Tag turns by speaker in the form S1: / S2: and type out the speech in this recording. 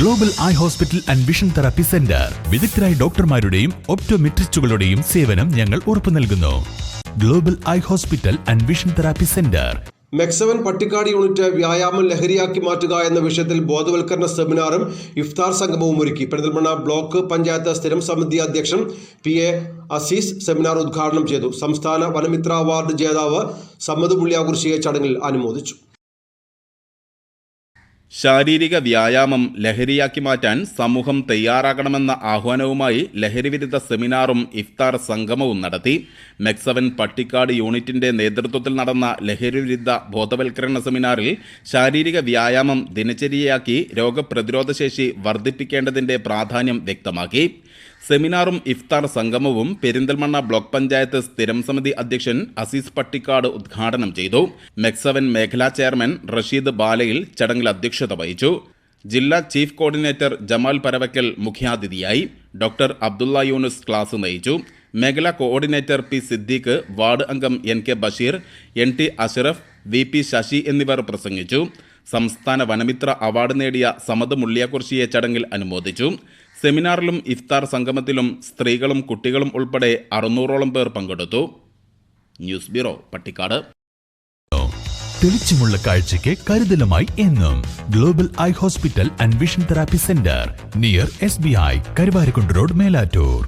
S1: Global Eye Hospital and Vision Therapy Centre വിദഗ്ധരായ ഡോക്ടർമാരുടെയും ഒപ്റ്റോമെട്രിസ്റ്റുകളുടെയും സേവനം ഞങ്ങൾ ഉറപ്പു നൽകുന്നു. Global Eye Hospital and Vision Therapy Centre
S2: മെക്സവൻ Pattikkad unit വ്യായാമം ലഹരിയാക്കി മാറ്റുക എന്ന വിഷയത്തിൽ ബോധവൽക്കരണ സെമിനാറും ഇഫ്താർ സംഗമവും ഒരുക്കി. പെരിന്തൽമണ്ണ ബ്ലോക്ക് പഞ്ചായത്ത് സ്ഥിരം സമിതി അധ്യക്ഷൻ പി എ അസീസ് സെമിനാർ ഉദ്ഘാടനം ചെയ്തു. സംസ്ഥാന വനമിത്ര അവാർഡ് ജേതാവ് സമ്മത് പുള്ളിയാകുർശിയെ ചടങ്ങിൽ അനുമോദിച്ചു.
S3: ശാരീരിക വ്യായാമം ലഹരിയാക്കി മാറ്റാൻ സമൂഹം തയ്യാറാകണമെന്ന ആഹ്വാനവുമായി ലഹരിവിരുദ്ധ സെമിനാറും ഇഫ്താർ സംഗമവും നടത്തി. മെക്സവൻ പട്ടിക്കാട് യൂണിറ്റിന്റെ നേതൃത്വത്തിൽ നടന്ന ലഹരിവിരുദ്ധ ബോധവൽക്കരണ സെമിനാറിൽ ശാരീരിക വ്യായാമം ദിനചര്യയാക്കി രോഗപ്രതിരോധശേഷി വർദ്ധിപ്പിക്കേണ്ടതിന്റെ പ്രാധാന്യം വ്യക്തമാക്കി. സെമിനാറും ഇഫ്താർ സംഗമവും പെരിന്തൽമണ്ണ ബ്ലോക്ക് പഞ്ചായത്ത് സ്ഥിരം സമിതി അധ്യക്ഷൻ അസീസ് പട്ടിക്കാട് ഉദ്ഘാടനം ചെയ്തു. മെക്സവൻ മേഖലാ ചെയർമാൻ റഷീദ് ബാലയിൽ ചടങ്ങിൽ അധ്യക്ഷത വഹിച്ചു. ജില്ലാ ചീഫ് കോർഡിനേറ്റർ ജമാൽ പരവക്കൽ മുഖ്യാതിഥിയായി ഡോക്ടർ അബ്ദുള്ള യൂനുസ് ക്ലാസ് നയിച്ചു. മേഖലാ കോർഡിനേറ്റർ പി സിദ്ദീഖ് വാർഡ് അംഗം N K Basheer N T Ashraf V P Sasi എന്നിവർ പ്രസംഗിച്ചു. സംസ്ഥാന വനമിത്ര അവാർഡ് നേടിയ സമത് മുള്ളിയാക്കുറിശിയെ ചടങ്ങിൽ അനുമോദിച്ചു. സെമിനാറിലും ഇഫ്താർ സംഗമത്തിലും സ്ത്രീകളും കുട്ടികളും ഉൾപ്പെടെ അറുന്നൂറോളം പേർ പങ്കെടുത്തു. News bureau Pattikkad.
S1: തെളിച്ചമുള്ള കാഴ്ചയ്ക്ക് കരുതലുമായി എന്നും global eye hospital and vision therapy centre near S B I Karuvarakundu road Melattur.